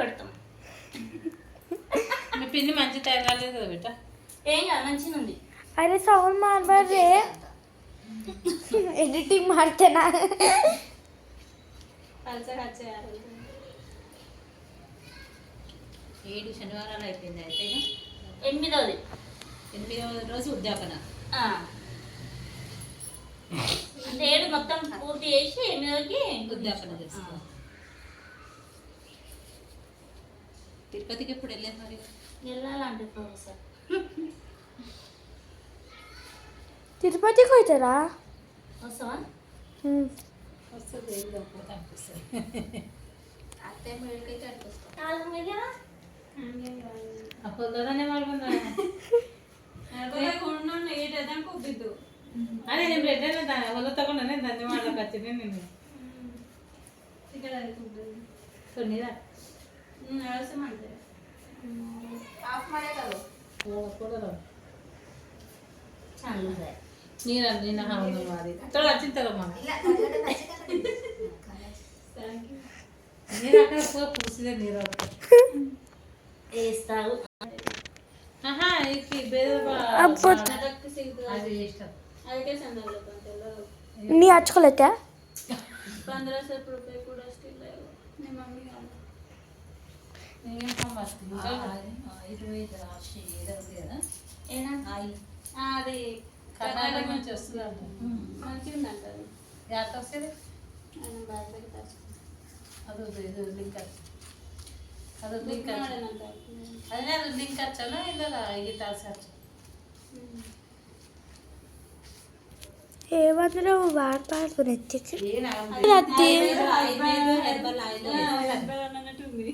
పెడతాం. మీ పిన్ని మంచి తయారు కదా బిడ్డ? ఏం కాదు మంచిగా ఉంది. అరే సౌండ్ మార్బారే ఎడిటింగ్ ಮಾಡ್ತೇನಾ ఏడు శనివారాలు అయిపోయింది అయితే ఎనిమిదవది. ఎనిమిదవ రోజు ఉద్యాపన. అంటే ఏడు మొత్తం పూర్తి చేసి ఎనిమిదవకి ఉద్యాపన చేసుకోవాలి. తిరుపతికి ఎప్పుడు వెళ్ళేది మరి? వెళ్ళాలండి ప్రొఫెసర్. తిరుపతికి పోతారా? వస్తావా? వస్తుంది వెళ్దాం పోతే అనిపిస్తుంది. అత్తే మీడికైతే అనిపిస్తుంది పొద్దునే ಮಾಡ್ಕೊಂಡು ಏಟ್ ಅದಂಕ ಹೋಗಿದ್ದು ಅದೇ ನಿಮ್ಮ ಹೊಲ ತಗೊಂಡೇ ದಂಧೆ ಮಾಡ್ಲಕ್ಕೆ ಹಚ್ಚಿದ್ದೆ ನೀನು ನೀರಲ್ಲಿ ನೀನು ಹಾವನ್ನು ಮಾಡಿ ತೊಳ ಹಚ್ಚಿನ ತಗೊಮ್ಮ ನೀರು ಹಾಕಿ ಕುಡಿಸಿದೆ ನೀರು ಹಾಂ ಹಾಂ ಈಕಿ ಬೇರೆ ಅದು ಎಷ್ಟು ಅದಕ್ಕೆ ನೀ ಹಚ್ಕೊಳತ್ತೆ ಪಂದ್ರ ಸ್ವಲ್ಪ ರೂಪಾಯಿ ఫస్ట్ ఆయుర్వేద రాశి ఏదో ఉంది కదా? ఏనా? ఆయిల్ అది కర్ణాటక నుంచి వస్తుంది అంట మంచిగా ఉందంటారు ఎంత వస్తుంది? అది ఇది లింక్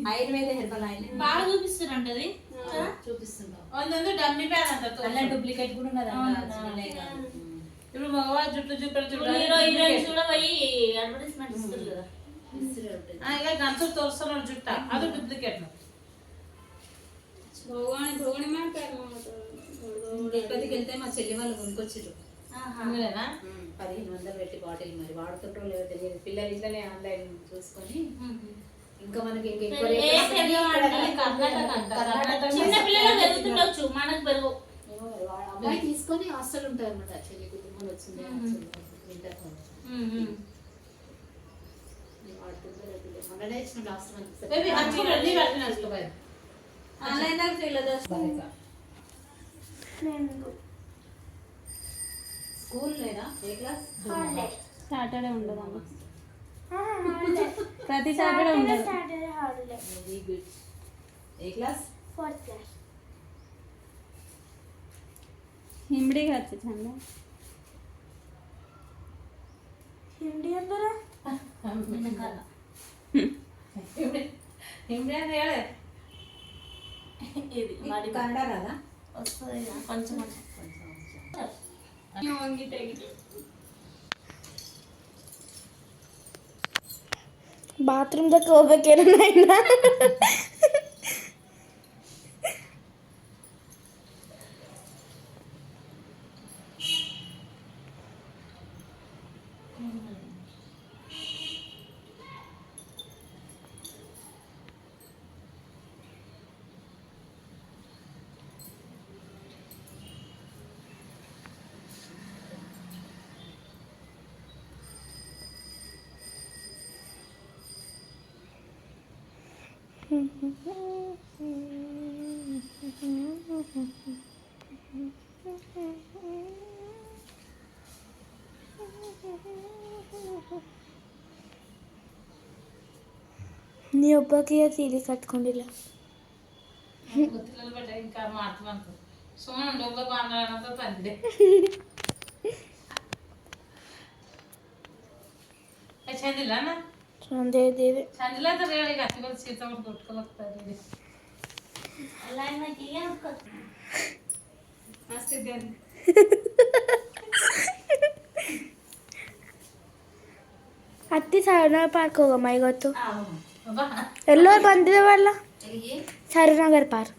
ఆయుర్వేద హెర్బల్ ఆయిల్ బాగా అది చూపిస్తున్నాడు డమ్మీ అంటారు అలా డూప్లికేట్ కూడా ఉన్నది ఇప్పుడు మగవాళ్ళు జుట్టు చూపెడుతు హీరో హీరోయిన్స్ కూడా పోయి అడ్వర్టైజ్మెంట్ ఇస్తారు కదా. గంచు జుట్ట. అది డూప్లికేట్. భగవాన్ భగవాని తిరుపతికి వెళ్తే మా చెల్లి వాళ్ళు కొనుక్కొచ్చారు పదిహేను వందలు పెట్టి బాటిల్ మరి. వాడుతుంటారో లేదో తెలియదు. పిల్లలు ఇంట్లోనే ఆన్లైన్ చూసుకొని ఇంకా మనకి అబ్బాయి తీసుకొని హాస్టల్ ఉంటారు అనమాట చెల్లి కుటుంబంలో వచ్చింది. వింటర్ స్కూల్ లేదా? ఏ క్లాస్? సాటర్డే ఉండదు ప్రతి సాటర్డే ఉంటుంది Saturday holiday very good A class fourth class Hindi వచ్చి చంద హిందీ అందరా హిందీ అంటే ಹೇಳೆ ఇది మరి కన్నడ రాదా వస్తుంది కొంచెం కొంచెం కొంచెం ബാത്റൂം തൊക്കെ ഓപ്പക്കരുന്ന ನೀ ಒಬ್ಬಕ್ಕೆ ಸೀರೆ ಕಟ್ಕೊಂಡಿಲ್ಲ ಗೊತ್ತಿಲ್ಲ ಬಟ್ ఇంకా ಮಾಡ್ತಂತ ಸುಮ್ಮನೆ ಡೊಬ್ಬ ಬಾಂದ್ರ ಅಂತ ತಂದೆ ಚಂದಿಲ್ಲ ಅಣ್ಣ ಚಂದೇ ದೇವಿ ಚಂದಿಲ್ಲ ಅಂತ ಹೇಳಿ ಹಚ್ಕೊಂಡು ಸೀರೆ ತಗೊಂಡು ಕೊಟ್ಕೊಳಕ್ತಾ ಇದ್ದೀವಿ ಹತ್ತಿ ಸಾರನಗರ್ ಪಾರ್ಕ್ ಹೋಗಮ್ಮ ಇವತ್ತು ಬಾ ಎಲ್ಲೋ ಬಂದಿದ್ದೇವಲ್ಲ ಎಲ್ಲಿಗೆ ಸಾರನಗರ್ ಪಾರ್ಕ್